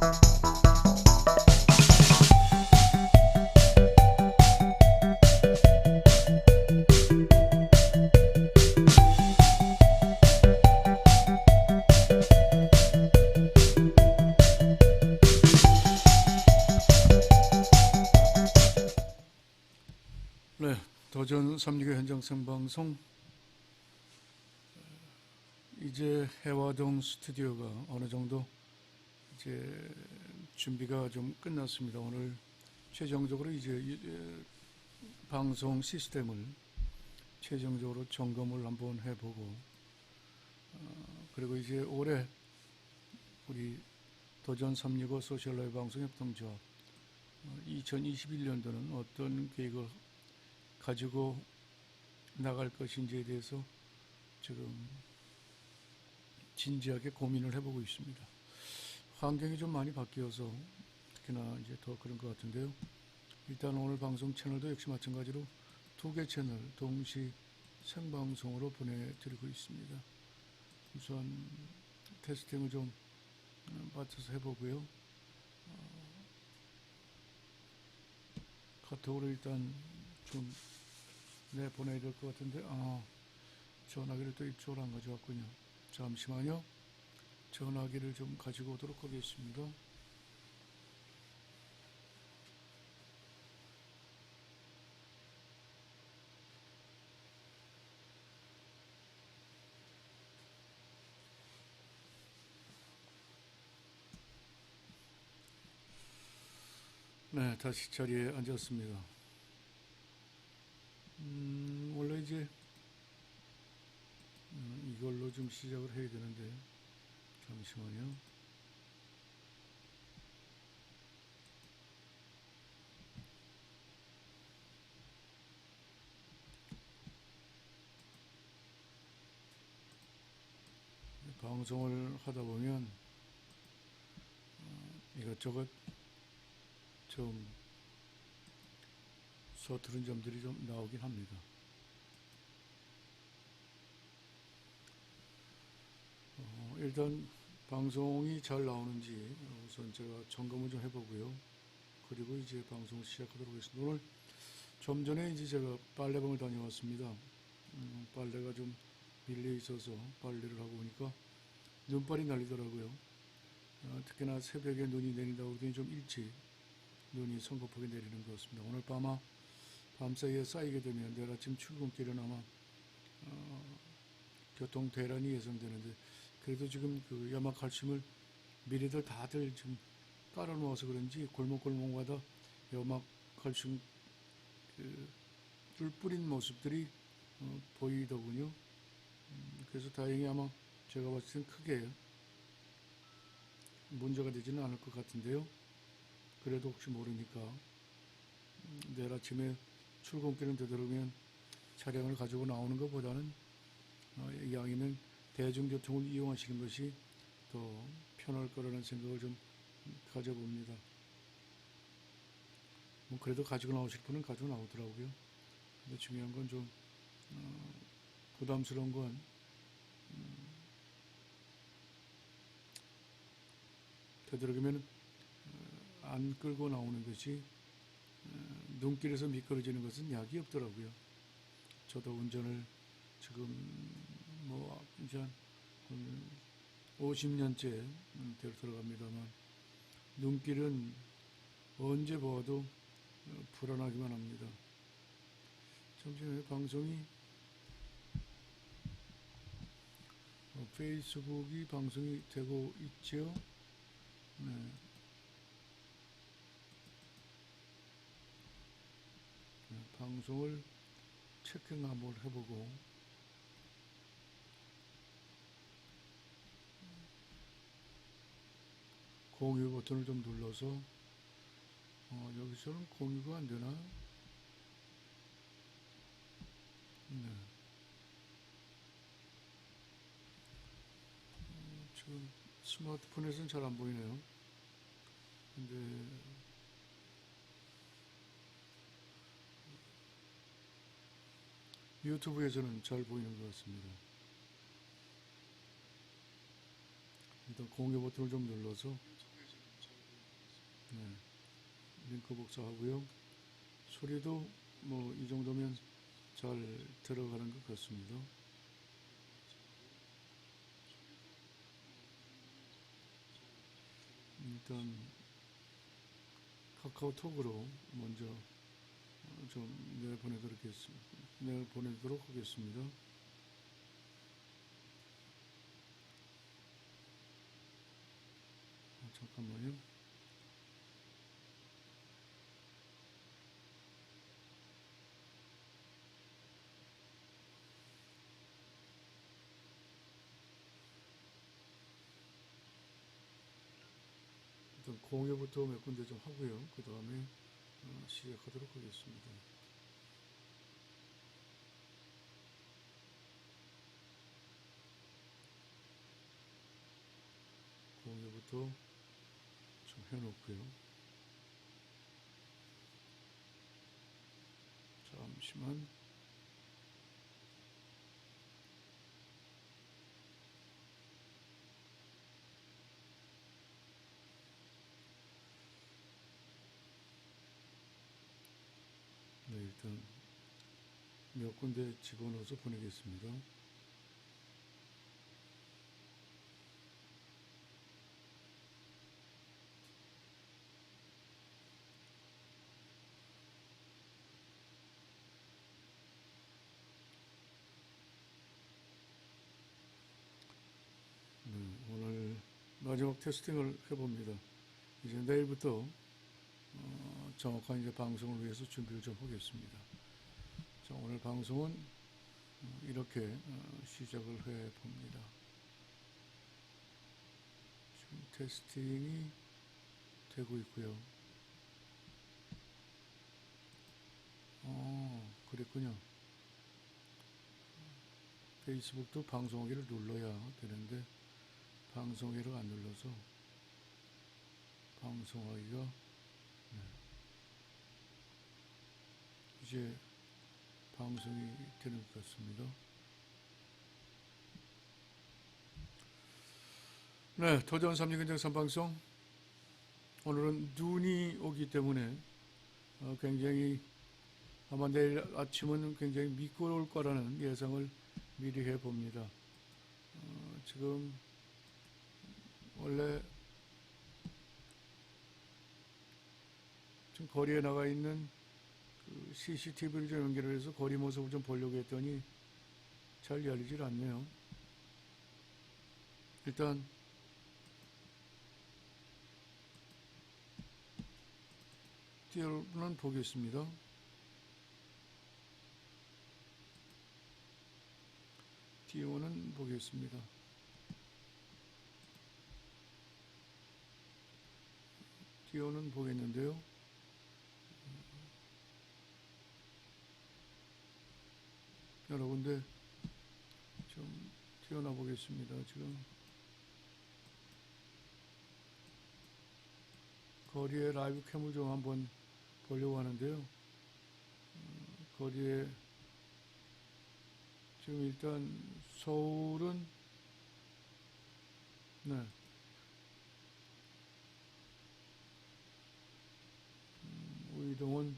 네, 도전 3리그 현장 생방송. 이제 해화동 스튜디오가 어느 정도 이제 준비가 좀 끝났습니다. 오늘 최종적으로 이제 방송 시스템을 최종적으로 점검을 한번 해보고 어, 그리고 이제 올해 우리 도전 365 소셜 라이브 방송 협동조합 2021년도는 어떤 계획을 가지고 나갈 것인지에 대해서 지금 진지하게 고민을 해보고 있습니다. 환경이 좀 많이 바뀌어서 특히나 이제 더 그런 것 같은데요. 일단 오늘 방송 채널도 역시 마찬가지로 두 개 채널 동시 생방송으로 보내드리고 있습니다. 우선 테스팅을 좀 음, 맞춰서 해보고요. 어, 카톡으로 일단 좀 내보내야 될 것 같은데 아 전화기를 또 이쪽으로 안 가져왔군요. 잠시만요. 전화기를 좀 가지고 오도록 하겠습니다. 네, 다시 자리에 앉았습니다. 음, 원래 이제 음, 이걸로 좀 시작을 해야 되는데 잠시만요. 방송을 하다 보면 어, 이것저것 좀 서투른 점들이 좀 나오긴 합니다. 어, 일단 방송이 잘 나오는지 우선 제가 점검을 좀 해보고요. 그리고 이제 방송 시작하도록 하겠습니다. 오늘 좀 전에 이제 제가 빨래방을 다녀왔습니다. 음, 빨래가 좀 밀려 있어서 빨래를 하고 오니까 눈발이 날리더라고요. 어, 특히나 새벽에 눈이 내린다고 그러더니 좀 일찍 눈이 성급하게 내리는 것 같습니다. 오늘 밤아 밤사이에 쌓이게 되면 내일 아침 출근길은 아마 어, 교통 대란이 예상되는데 그래도 지금 그 염화 칼슘을 미리들 다들 좀 깔아놓아서 그런지 골목골목마다 염화 칼슘 그를 뿌린 모습들이 어, 보이더군요. 음, 그래서 다행히 아마 제가 봤을 땐 크게 문제가 되지는 않을 것 같은데요. 그래도 혹시 모르니까 음, 내일 아침에 출근길은 되도록이면 차량을 가지고 나오는 것보다는 어, 이왕이면 대중교통을 이용하시는 것이 더 편할 거라는 생각을 좀 가져봅니다. 뭐 그래도 가지고 나오실 분은 가지고 나오더라고요. 근데 중요한 건좀 어, 부담스러운 건 음, 되도록이면 어, 안 끌고 나오는 것이 어, 눈길에서 미끄러지는 것은 약이 없더라고요. 저도 운전을 지금 뭐 이제 한 50년째 대로 들어갑니다만 눈길은 언제 어, 불안하기만 합니다. 잠시만요. 방송이 어, 페이스북이 방송이 되고 있죠. 네. 네, 방송을 체킹 한번 해보고 공유 버튼을 좀 눌러서 어, 여기서는 공유가 안 되나? 네. 어, 지금 스마트폰에서는 잘 안 보이네요. 근데 유튜브에서는 잘 보이는 것 같습니다. 일단 공유 버튼을 좀 눌러서 네. 링크 복사하고요. 소리도 뭐 이 정도면 잘 들어가는 것 같습니다. 일단 카카오톡으로 먼저 어, 좀 내보내도록 하겠습니다. 내보내도록 하겠습니다. 어, 잠깐만요. 일단 공유부터 몇 군데 좀 하고요. 그 다음에 어, 시작하도록 하겠습니다. 공유부터 좀 해놓고요. 잠시만. 네, 일단 몇 군데 집어넣어서 보내겠습니다. 네, 오늘 마지막 테스팅을 해봅니다. 이제 내일부터 어, 정확한 이제 방송을 위해서 준비를 좀 하겠습니다. 자, 오늘 방송은 어, 이렇게 어, 시작을 해 봅니다. 지금 테스팅이 되고 있고요. 어, 그랬군요. 페이스북도 방송하기를 눌러야 되는데 방송하기를 안 눌러서 방송하기가 네. 이제 방송이 되는 것 같습니다. 네, 도전 삼리근정 삼방송 오늘은 눈이 오기 때문에 어, 굉장히 아마 내일 아침은 굉장히 미끄러울 거라는 예상을 미리 해봅니다. 어, 지금 원래 지금 거리에 나가 있는 그 CCTV를 좀 연결을 해서 거리 모습을 좀 보려고 했더니 잘 열리질 않네요. 일단 띄어는 보겠습니다. 띄어는 보겠습니다. 띄어는 보겠는데요. 여러 군데 좀 튀어나 보겠습니다. 지금 거리에 라이브 캠을 좀 한번 보려고 하는데요. 어, 거리에 지금 일단 서울은 네. 음, 우이동은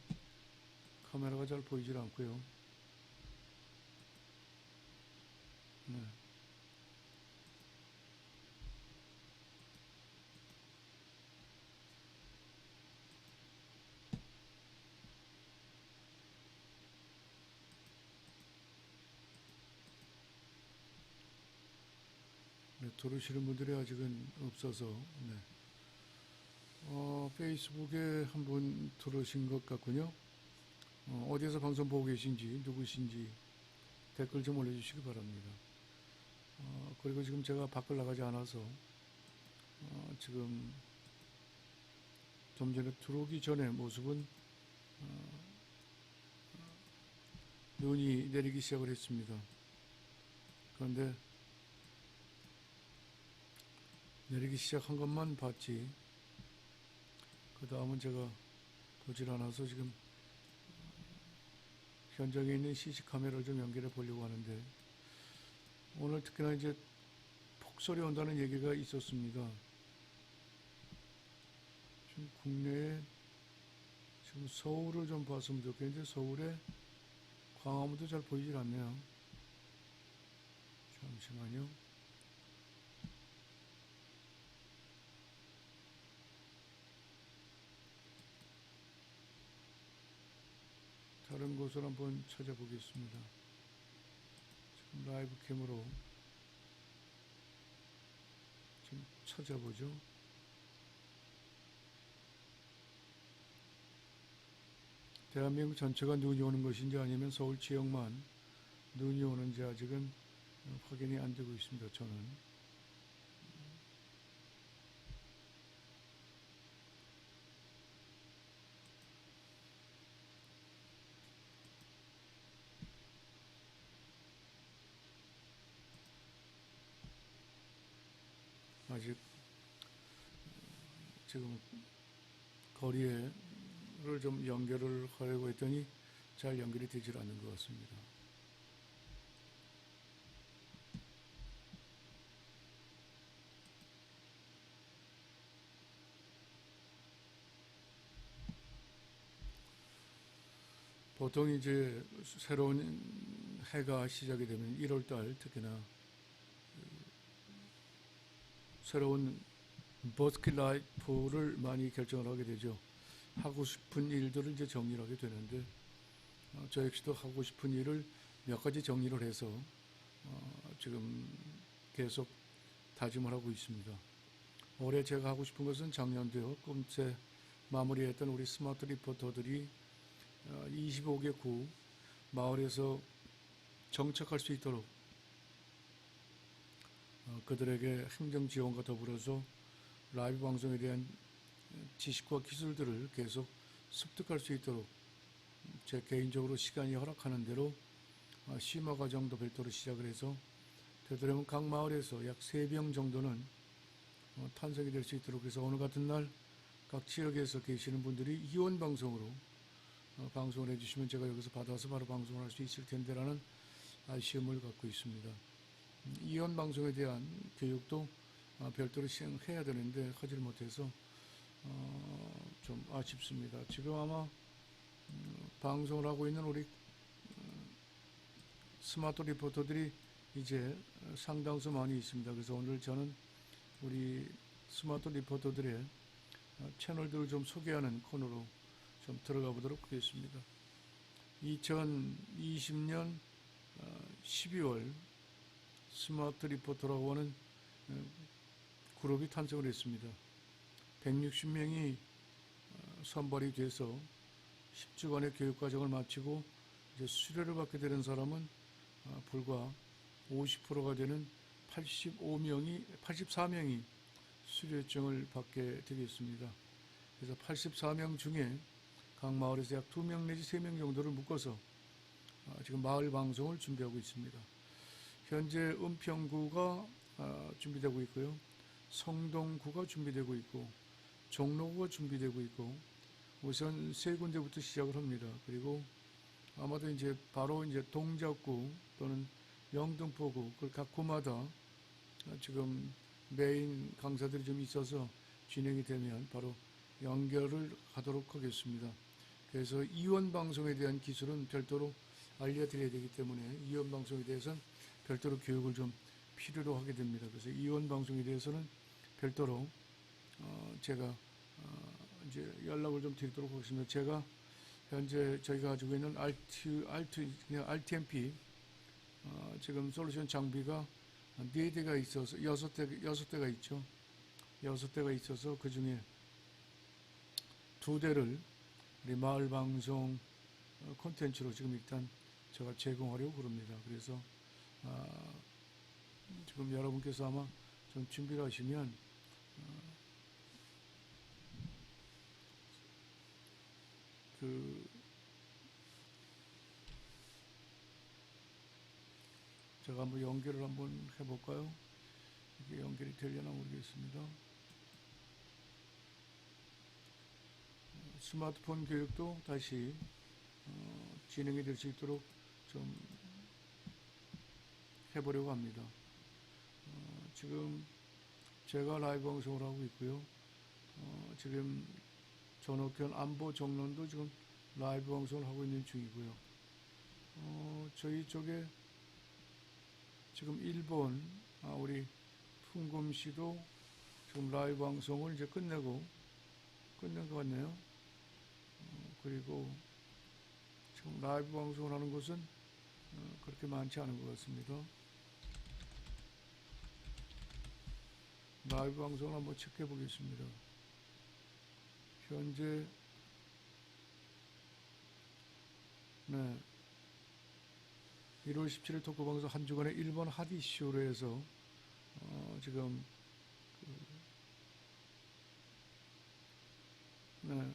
카메라가 잘 보이질 않고요. 네. 네, 들으시는 분들이 아직은 없어서 네. 어, 페이스북에 한 분 들어오신 것 같군요. 어, 어디에서 방송 보고 계신지 누구신지 댓글 좀 올려주시기 바랍니다. 어, 그리고 지금 제가 밖을 나가지 않아서 어, 지금 좀 전에 들어오기 전에 모습은 어, 눈이 내리기 시작을 했습니다. 그런데 내리기 시작한 것만 봤지 그 다음은 제가 보질 않아서 지금 현장에 있는 CC 카메라를 좀 연결해 보려고 하는데 오늘 특히나 이제 폭설이 온다는 얘기가 있었습니다. 지금 국내에 지금 서울을 좀 봤으면 좋겠는데 서울에 광화문도 잘 보이질 않네요. 잠시만요. 다른 곳을 한번 찾아보겠습니다. 라이브 캠으로 좀 찾아보죠. 대한민국 전체가 눈이 오는 것인지 아니면 서울 지역만 눈이 오는지 아직은 확인이 안 되고 있습니다. 저는. 아직 지금 거리에를 좀 연결을 하려고 했더니 잘 연결이 되질 않는 것 같습니다. 보통 이제 새로운 해가 시작이 되면 1월 달 특히나 그 새로운 버스킷 라이프를 많이 결정을 하게 되죠. 하고 싶은 일들을 이제 정리를 하게 되는데 어, 저 역시도 하고 싶은 일을 몇 가지 정리를 해서 어, 지금 계속 다짐을 하고 있습니다. 올해 제가 하고 싶은 것은 작년도요. 꿈새 마무리했던 우리 스마트 리포터들이 25개국 마을에서 정착할 수 있도록 어, 그들에게 행정 지원과 더불어서 라이브 방송에 대한 지식과 기술들을 계속 습득할 수 있도록 제 개인적으로 시간이 허락하는 대로 어, 심화 과정도 별도로 시작을 해서 되도록이면 각 마을에서 약 3병 정도는 어, 탄생이 될 수 있도록 해서 오늘 같은 날 각 지역에서 계시는 분들이 이원 방송으로 어, 방송을 해주시면 제가 여기서 받아서 바로 방송을 할 수 있을 텐데라는 아쉬움을 갖고 있습니다. 음, 이원 방송에 대한 교육도 어, 별도로 시행해야 되는데 하지를 못해서 어, 좀 아쉽습니다. 지금 아마 음, 방송을 하고 있는 우리 어, 스마트 리포터들이 이제 상당수 많이 있습니다. 그래서 오늘 저는 우리 스마트 리포터들의 어, 채널들을 좀 소개하는 코너로 좀 들어가 보도록 하겠습니다. 2020년 12월 스마트 리포터라고 하는 어, 그룹이 탄생을 했습니다. 160명이 어, 선발이 돼서 10주간의 교육과정을 마치고 이제 수료를 받게 되는 사람은 어, 불과 50%가 되는 85명이 84명이 수료증을 받게 되겠습니다. 그래서 84명 중에 각 마을에서 약 2명 내지 3명 정도를 묶어서 어, 지금 마을 방송을 준비하고 있습니다. 현재 은평구가 어, 준비되고 있고요. 성동구가 준비되고 있고 종로구가 준비되고 있고 우선 세 군데부터 시작을 합니다. 그리고 아마도 이제 바로 이제 동작구 또는 영등포구 각 구마다 지금 메인 강사들이 좀 있어서 진행이 되면 바로 연결을 하도록 하겠습니다. 그래서 이원 방송에 대한 기술은 별도로 알려드려야 되기 때문에 이원 방송에 대해서는 별도로 교육을 좀 필요로 하게 됩니다. 그래서 이원 방송에 대해서는 별도로 어 제가 어 이제 연락을 좀 드리도록 하겠습니다. 제가 현재 저희가 가지고 있는 RT, RTMP 어 지금 솔루션 장비가 네 대가 있어서 여섯 대 여섯 대가 있죠. 여섯 대가 있어서 그 중에 두 대를 우리 마을 방송 어, 콘텐츠로 지금 일단 제가 제공하려고 그럽니다. 그래서 아, 지금 여러분께서 아마 좀 준비를 하시면 어, 그 제가 한번 연결을 한번 해볼까요? 이게 연결이 되려나 모르겠습니다. 스마트폰 교육도 다시 어, 진행이 될 수 있도록 좀 해보려고 합니다. 어, 지금 제가 라이브 방송을 하고 있고요. 어, 지금 전옥현 안보 정론도 지금 라이브 방송을 하고 있는 중이고요. 어, 저희 쪽에 지금 일본 아, 우리 풍금 씨도 지금 라이브 방송을 이제 끝내고 끝낸 것 같네요. 어, 그리고 지금 라이브 방송을 하는 곳은 어, 그렇게 많지 않은 것 같습니다. 라이브 방송을 한번 체크해 보겠습니다. 현재 네 1월 17일 토크 방송 한 주간의 일본 핫 이슈로 해서 어, 지금 그, 네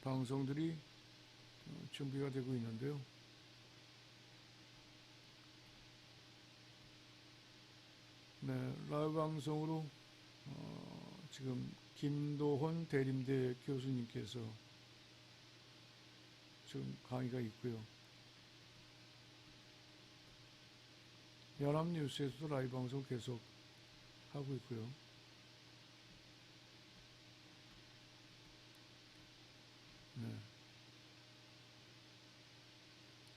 방송들이 어, 준비가 되고 있는데요. 네, 라이브 방송으로 어, 지금 김도헌 대림대 교수님께서 지금 강의가 있고요. 연합뉴스에서도 라이브 방송 계속 하고 있고요. 네.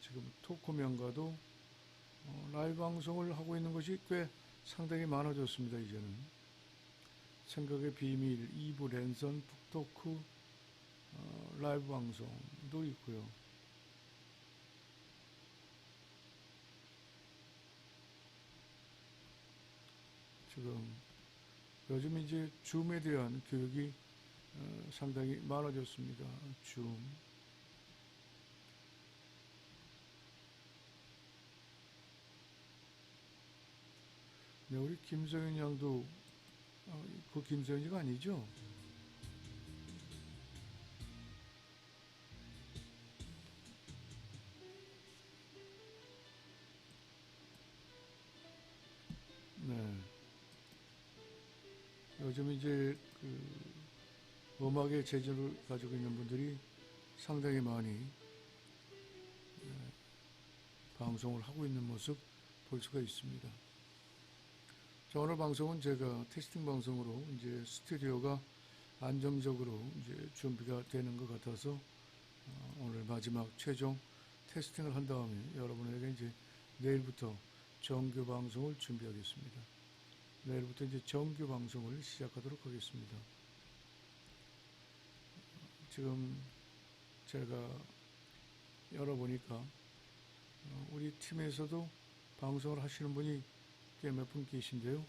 지금 토크명가도 어, 라이브 방송을 하고 있는 것이 꽤 상당히 많아졌습니다. 이제는 생각의 비밀, 2부 랜선, 북토크 어, 라이브 방송도 있고요. 지금 요즘 이제 줌에 대한 교육이 어, 상당히 많아졌습니다. 줌. 네, 우리 김성현 양도 어, 그 김성현이가 아니죠? 네. 요즘 이제 그 음악의 재주를 가지고 있는 분들이 상당히 많이 네, 방송을 하고 있는 모습 볼 수가 있습니다. 자, 오늘 방송은 제가 테스팅 방송으로 이제 스튜디오가 안정적으로 이제 준비가 되는 것 같아서 어, 오늘 마지막 최종 테스팅을 한 다음에 여러분에게 이제 내일부터 정규 방송을 준비하겠습니다. 내일부터 이제 정규 방송을 시작하도록 하겠습니다. 지금 제가 열어보니까 어, 우리 팀에서도 방송을 하시는 분이 꽤 몇 분 계신데요.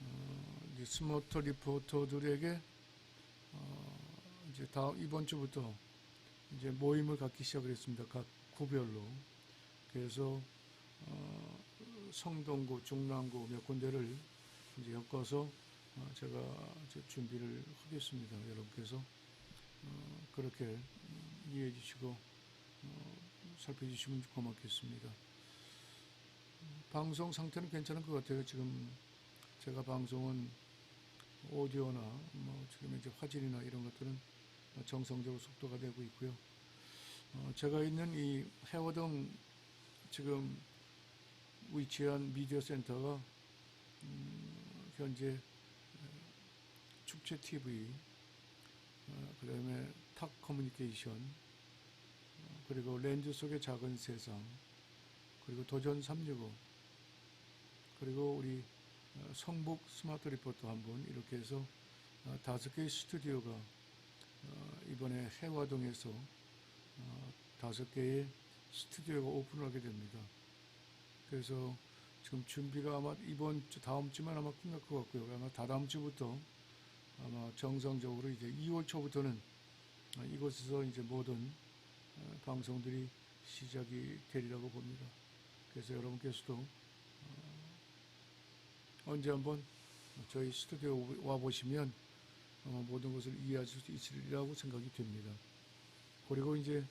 어, 이제 스모터 리포터들에게 어, 이제 다 이번 주부터 이제 모임을 갖기 시작을 했습니다. 각 구별로. 그래서 어, 성동구, 중랑구 몇 군데를 이제 엮어서 어, 제가 이제 준비를 하겠습니다. 여러분께서 어, 그렇게 음, 이해해 주시고 어, 살펴주시면 고맙겠습니다. 방송 상태는 괜찮은 것 같아요. 지금 제가 방송은 오디오나 뭐 지금 이제 화질이나 이런 것들은 정상적으로 속도가 되고 있고요. 어, 제가 있는 이 해워동 지금 위치한 미디어 센터가 음, 현재 축제 TV, 어, 그 다음에 탁 커뮤니케이션, 어, 그리고 렌즈 속의 작은 세상, 그리고 도전 365, 그리고 우리 어, 성북 스마트 리포터 한 분 이렇게 해서 어, 다섯 개의 스튜디오가 어, 이번에 해화동에서 어, 다섯 개의 스튜디오가 오픈을 하게 됩니다. 그래서 지금 준비가 아마 이번 주 다음 주면 아마 끝날 것 같고요. 아마 다다음 주부터 아마 정상적으로 이제 2월 초부터는 어, 이곳에서 이제 모든 어, 방송들이 시작이 되리라고 봅니다. 그래서 여러분께서도 어, 언제 한번 저희 스튜디오 와 보시면 어, 모든 것을 이해할 수 있으리라고 생각이 됩니다. 그리고 이제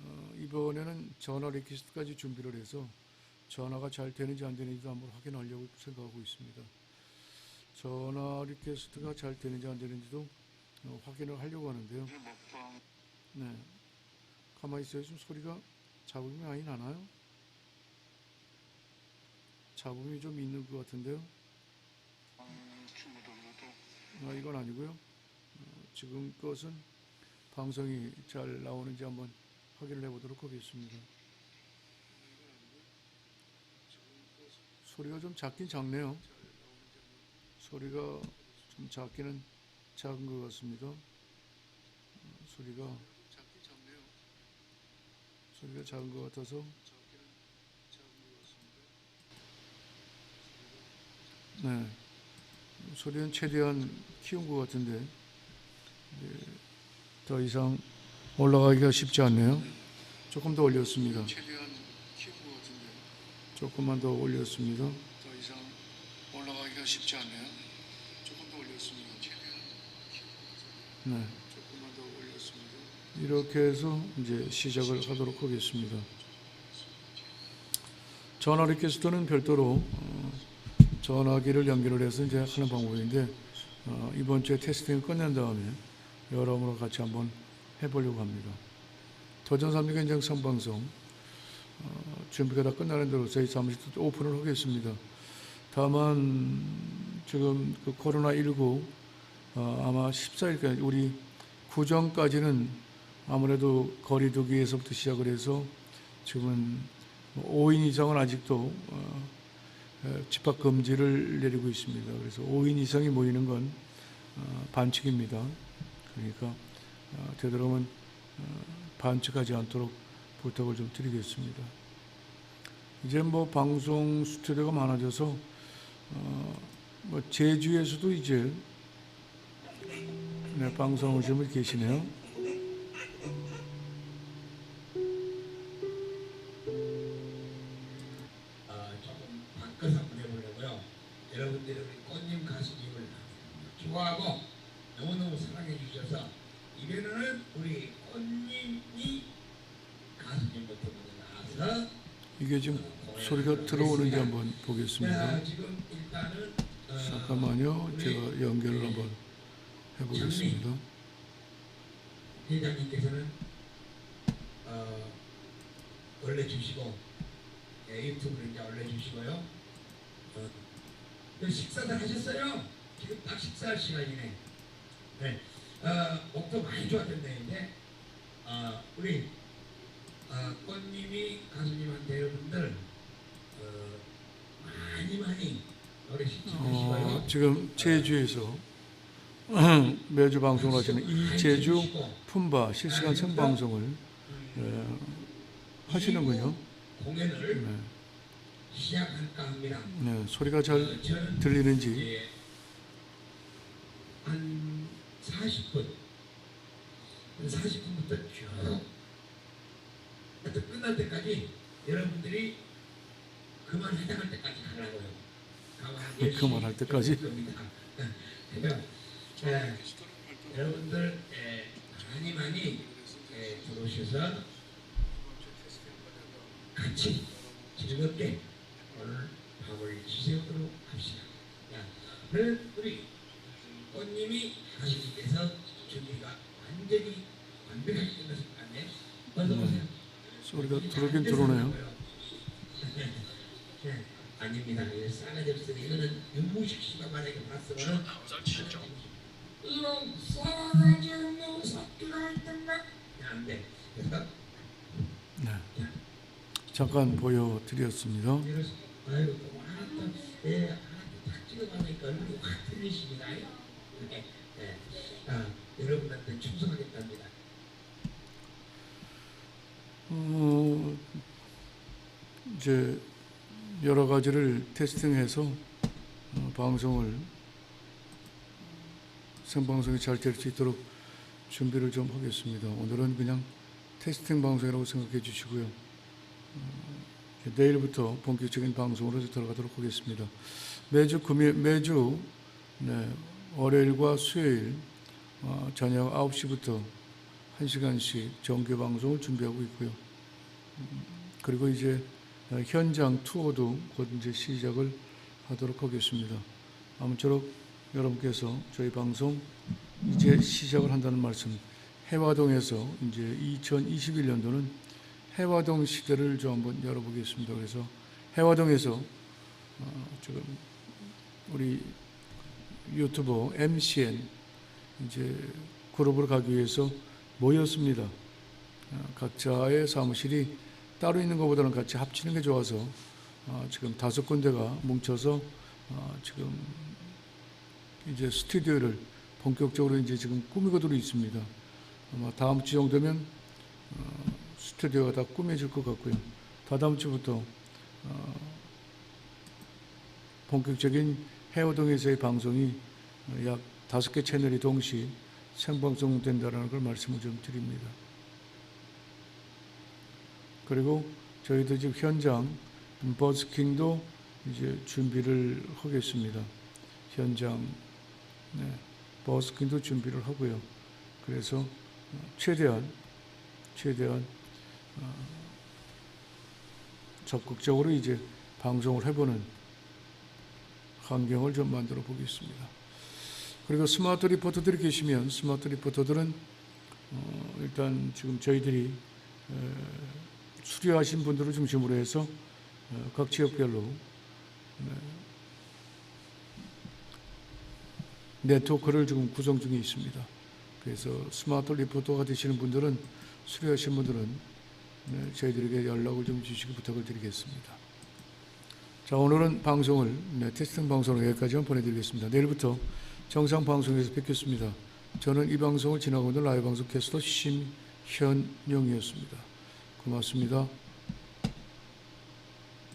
어, 이번에는 전화 리퀴스트까지 준비를 해서 전화가 잘 되는지 안 되는지도 한번 확인하려고 생각하고 있습니다. 전화 리퀘스트가 잘 되는지 안 되는지도 어, 확인을 하려고 하는데요. 네. 가만히 있어요. 좀 소리가 자국이 많이 나나요? 잡음이 좀 있는 것 같은데요. 아, 이건 아니고요. 어, 지금 것은 방송이 잘 나오는지 한번 확인을 해보도록 하겠습니다. 소리가 좀 작긴 작네요. 소리가 좀 작기는 작은 것 같습니다. 어, 소리가 소리가 작은 것 같아서 네 소리는 최대한 키운 것 같은데 네, 더 이상 올라가기가 쉽지 않네요. 조금 더 올렸습니다. 조금만 더 올렸습니다. 더 이상 올라가기가 쉽지 않네요. 조금 더 올렸습니다. 네. 조금만 더 올렸습니다. 이렇게 해서 이제 시작을 하도록 하겠습니다. 전화 리퀘스트는 별도로 어, 전화기를 연결을 해서 이제 하는 방법인데 어, 이번 주에 테스팅을 끝낸 다음에 여러분과 같이 한번 해보려고 합니다. 도전 3류 현장 선방송 어, 준비가 다 끝나는 대로 저희 또 오픈을 하겠습니다. 다만 지금 그 코로나 19 어, 아마 14일까지 우리 구정까지는 아무래도 거리 두기에서부터 시작을 해서 지금은 5인 이상은 아직도 어, 에, 집합 금지를 내리고 있습니다. 그래서 5인 이상이 모이는 건 어, 반칙입니다. 그러니까 어, 되도록이면 어, 반칙하지 않도록 부탁을 좀 드리겠습니다. 이제 뭐 방송 스튜디오가 많아져서 어, 뭐 제주에서도 이제 네, 방송 오신 분 계시네요. 보겠습니다. 어, 잠깐만요. 제가 연결을 한번 해보겠습니다. 회장님께서는 어, 올려주시고 예, 유튜브를 이제 올려주시고요. 어, 그 식사들 하셨어요? 지금 딱 식사할 시간이네. 네, 어, 목도 많이 좋아졌네 이제. 어, 우리 어, 꽃님이 가수님한테 여러분들 어, 많이 많이. 어, 지금 제주에서 매주 방송을 하시는 이제주 품바 실시간 생방송을 예, 하시는군요. 네, 시작할까 합니다. 네, 소리가 잘 어, 들리는지 예, 한 40분, 한 40분부터 쭉 하여튼 끝날 때까지 여러분들이 그만하자 할 때까지 열심히 그만할 때까지? 해볼 겁니다. 그러니까 예, 여러분들 예, 많이 많이 예, 들어오셔서 같이 즐겁게 오늘 밤을 지새우도록 합시다. 야, 그러면 우리 꽃님이 가수님께서 준비가 완전히 완벽하게 끝났을 것 같네. 어서 네. 오세요. 소리가 들어오긴 들어오네요. 네, 아닙니다. 싸가지 없으니 이거는 윤무식 씨가 만약에 봤으면 이런 싸가지 없는 새끼가 있던가 안 돼. 그래서 네. 잠깐 보여드렸습니다. 아이고 또 예, 하나 딱 찍어가니까 얼굴이 확 틀리십니다. 네, 네. 아, 여러분한테 충성하겠답니다. 어, 이제 여러 가지를 테스팅해서 어, 방송을 생방송이 잘 될 수 있도록 준비를 좀 하겠습니다. 오늘은 그냥 테스팅 방송이라고 생각해 주시고요. 어, 내일부터 본격적인 방송으로 들어가도록 하겠습니다. 매주 금요 매주 네, 월요일과 수요일 어, 저녁 9시부터 1시간씩 정규 방송을 준비하고 있고요. 음, 그리고 이제 어, 현장 투어도 곧 이제 시작을 하도록 하겠습니다. 아무쪼록 여러분께서 저희 방송 이제 시작을 한다는 말씀, 해화동에서 이제 2021년도는 해화동 시대를 좀 한번 열어보겠습니다. 그래서 해화동에서 어, 지금 우리 유튜버 MCN 이제 그룹으로 가기 위해서 모였습니다. 어, 각자의 사무실이 따로 있는 것보다는 같이 합치는 게 좋아서 어, 지금 다섯 군데가 뭉쳐서 어, 지금 이제 스튜디오를 본격적으로 이제 지금 꾸미고도 있습니다. 아마 다음 주 정도면 어, 스튜디오가 다 꾸며질 것 같고요. 다다음 주부터 어, 본격적인 해오동에서의 방송이 어, 약 다섯 개 채널이 동시 생방송된다라는 걸 말씀을 좀 드립니다. 그리고 저희도 지금 현장 버스킹도 이제 준비를 하겠습니다. 현장 네, 버스킹도 준비를 하고요. 그래서 어, 최대한 최대한 어, 적극적으로 이제 방송을 해보는 환경을 좀 만들어 보겠습니다. 그리고 스마트 리포터들이 계시면 스마트 리포터들은 어, 일단 지금 저희들이 에, 수료하신 분들을 중심으로 해서 어, 각 지역별로 네, 네트워크를 지금 구성 중에 있습니다. 그래서 스마트 리포터가 되시는 분들은 수료하신 분들은 네, 저희들에게 연락을 좀 주시기 부탁을 드리겠습니다. 자 오늘은 방송을 네, 테스팅 방송을 여기까지만 보내드리겠습니다. 내일부터 정상 방송에서 뵙겠습니다. 저는 이 방송을 진행하고 있는 라이브 방송 캐스터 심현영이었습니다. 고맙습니다.